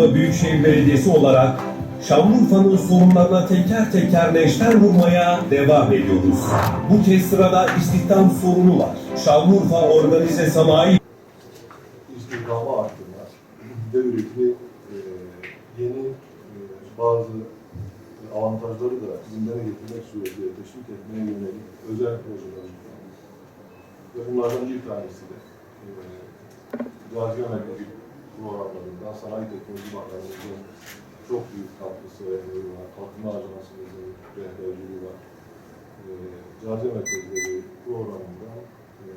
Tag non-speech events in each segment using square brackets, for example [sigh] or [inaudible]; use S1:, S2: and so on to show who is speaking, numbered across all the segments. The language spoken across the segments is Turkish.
S1: Şanlıurfa Büyükşehir Belediyesi olarak Şanlıurfa'nın sorunlarına teker teker neşter vurmaya devam ediyoruz. Bu kez sırada istihdam sorunu var. Şanlıurfa Organize Sanayi
S2: istihdamı arttırma ve üretimi e, yeni e, bazı avantajları da gündeme getirmek suretiyle teşvik etmeye yönelik özel projeler. Ve bunlardan bir tanesi de e, Gazi Merkezi programlarından Sanayi Teknoloji Bakanlığı'nın çok büyük katkısı ve emeği var. Kalkınma Ajansı'nın rehberliği var. E, Gazi Merkezleri programından e,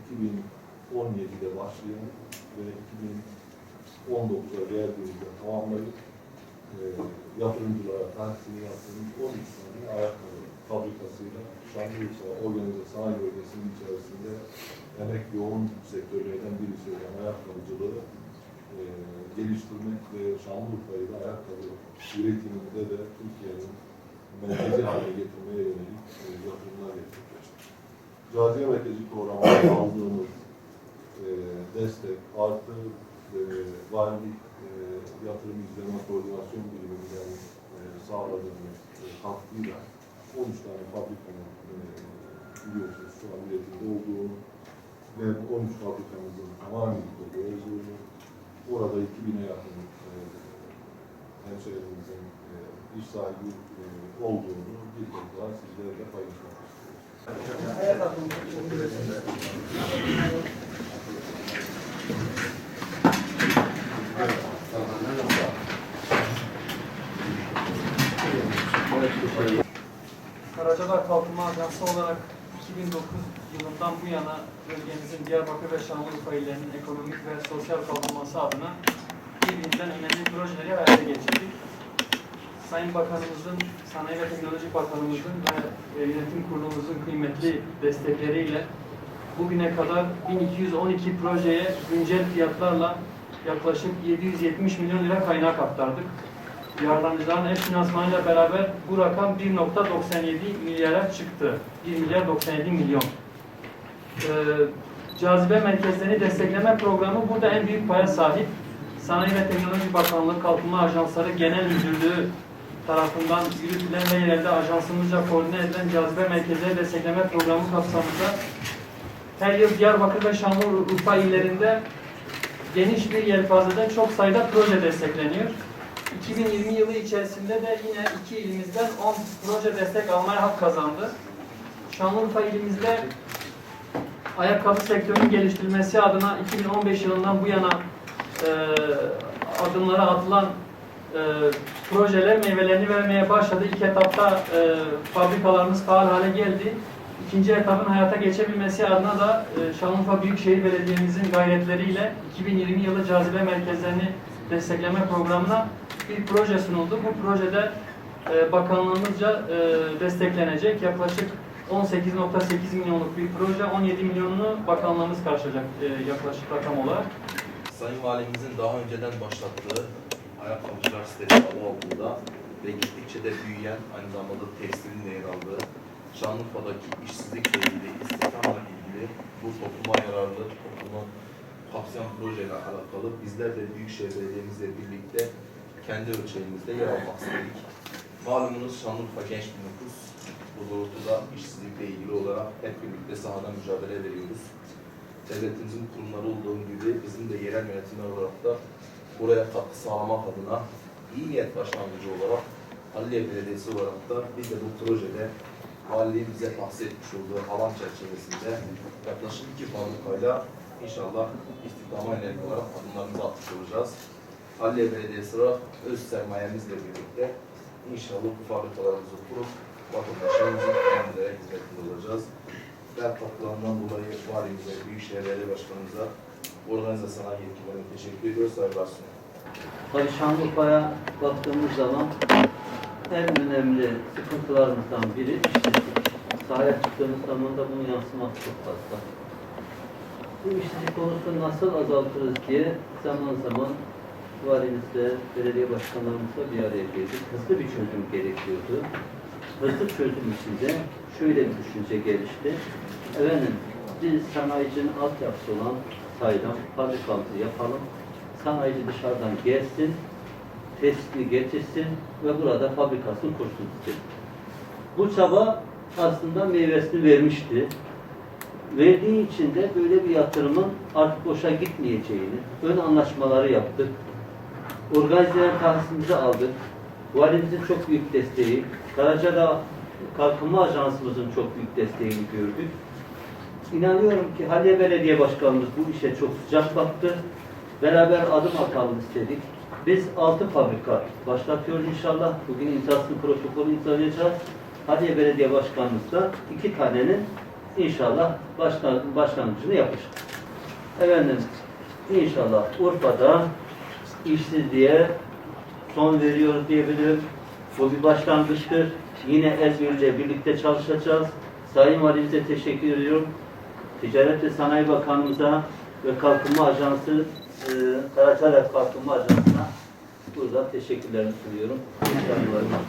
S2: 2017'de başlayan ve 2019'a geldiğimizde tamamlayıp e, yatırımcılara tahsili yaptığımız 13 tane ayakkabı fabrikasıyla Şanlıurfa Organize Sanayi Bölgesi'nin içerisinde emek yoğun sektörlerden birisi olan ayakkabıcılığı e, geliştirmek ve Şanlıurfa'yı da ayakkabı üretiminde de Türkiye'nin merkezi haline getirmeye yönelik e, yatırımlar gerçekleştirdik. Caziye Merkezi programında [coughs] aldığımız e, destek artı e, valilik e, yatırım izleme koordinasyon biriminden e, sağladığımız e, katkıyla 13 tane fabrikanın e, biliyorsunuz şu an üretimde olduğunu ve bu 13 fabrikamızın tamamıyla olduğunu orada 2000'e yakın e, hemşehrimizin e, iş sahibi e, olduğunu bir kez daha sizlerle paylaşmak istiyoruz.
S3: Karacadağ Kalkınma Ajansı olarak 2009 yılından bu yana bölgemizin Diyarbakır ve Şanlıurfa illerinin ekonomik ve sosyal kalkınması adına birbirinden önemli projeleri hayata geçirdik. Sayın Bakanımızın, Sanayi ve Teknoloji Bakanımızın ve Yönetim Kurulumuzun kıymetli destekleriyle bugüne kadar 1212 projeye güncel fiyatlarla yaklaşık 770 milyon lira kaynak aktardık. Yardımcıların eş finansmanıyla beraber bu rakam 1.97 milyara çıktı. 1 milyar 97 milyon. Ee, cazibe merkezlerini destekleme programı burada en büyük paya sahip. Sanayi ve Teknoloji Bakanlığı Kalkınma Ajansları Genel Müdürlüğü tarafından yürütülen ve yerelde ajansımızca koordine edilen cazibe merkezleri destekleme programı kapsamında her yıl Diyarbakır ve Şanlıurfa illerinde geniş bir yelpazede çok sayıda proje destekleniyor. 2020 yılı içerisinde de yine iki ilimizden 10 proje destek almaya hak kazandı. Şanlıurfa ilimizde ayakkabı sektörünün geliştirilmesi adına 2015 yılından bu yana e, adımlara atılan e, projeler meyvelerini vermeye başladı. İlk etapta e, fabrikalarımız faal hale geldi. İkinci etapın hayata geçebilmesi adına da e, Şanlıurfa Büyükşehir Belediye'mizin gayretleriyle 2020 yılı cazibe merkezlerini destekleme programına bir proje sunuldu. Bu projede e, bakanlığımızca e, desteklenecek yaklaşık 18.8 milyonluk bir proje, 17 milyonunu bakanlığımız karşılayacak e, yaklaşık rakam olarak.
S4: Sayın Valimizin daha önceden başlattığı ayakkabıcılar sitesi altında ve gittikçe de büyüyen aynı zamanda tekstilin yer aldığı Şanlıurfa'daki işsizlikle ilgili, istihdamla ilgili bu topluma yararlı, toplumu kapsayan projeyle alakalı bizler de Büyükşehir Belediye'mizle birlikte kendi ölçeğimizde yer almak istedik. Malumunuz Şanlıurfa genç bir nüfus. Bu doğrultuda işsizlikle ilgili olarak hep birlikte sahada mücadele veriyoruz devletimizin kurumları olduğu gibi bizim de yerel yönetimler olarak da buraya katkı sağlamak adına iyi niyet başlangıcı olarak Halliye Belediyesi olarak da biz de bu projede valiliğin bize tahsis etmiş olduğu alan çerçevesinde yaklaşık iki fabrikayla inşallah istihdama yönelik olarak adımlarımızı atmış olacağız. Halliye Belediyesi olarak öz sermayemizle birlikte inşallah bu fabrikalarımızı kurup vatandaşlarımızın kendilerine hizmetinde olacağız. Ben toplamından dolayı valimize, Büyükşehir Belediye Başkanımıza, organize sanayi yetkililerine teşekkür ediyoruz. Saygılar sunuyorum.
S5: Tabii Şanlıurfa'ya baktığımız zaman en önemli sıkıntılarımızdan biri işsizlik. Sahaya çıktığımız zaman da bunun yansıması çok fazla. Bu işsizlik konusunu nasıl azaltırız diye zaman zaman valimizle, belediye başkanlarımızla bir araya geldik. Hızlı bir çözüm gerekiyordu. Hızlı çözüm içinde şöyle bir düşünce gelişti. Efendim, biz sanayicinin altyapısı olan sayıdan fabrikamızı yapalım. Sanayici dışarıdan gelsin, testini getirsin ve burada fabrikasını kursun istedik. Bu çaba aslında meyvesini vermişti. Verdiği için de böyle bir yatırımın artık boşa gitmeyeceğini, ön anlaşmaları yaptık. Organizeler tahsisimizi aldık. Valimizin çok büyük desteği, Karacadağ Kalkınma Ajansımızın çok büyük desteğini gördük. İnanıyorum ki Haliye Belediye Başkanımız bu işe çok sıcak baktı. Beraber adım atalım istedik. Biz altı fabrika başlatıyoruz inşallah. Bugün imzasını protokolü imzalayacağız. Haliye Belediye Başkanımız da iki tanenin inşallah başlan başlangıcını yapacak. Efendim inşallah Urfa'da işsizliğe son veriyoruz diyebilirim. Bu bir başlangıçtır. Yine birliğiyle birlikte çalışacağız. Sayın Valimize teşekkür ediyorum. Ticaret ve Sanayi Bakanımıza ve Kalkınma Ajansı, e, Karaçay Kalkınma Ajansı'na burada teşekkürlerimi sunuyorum. İnşallah.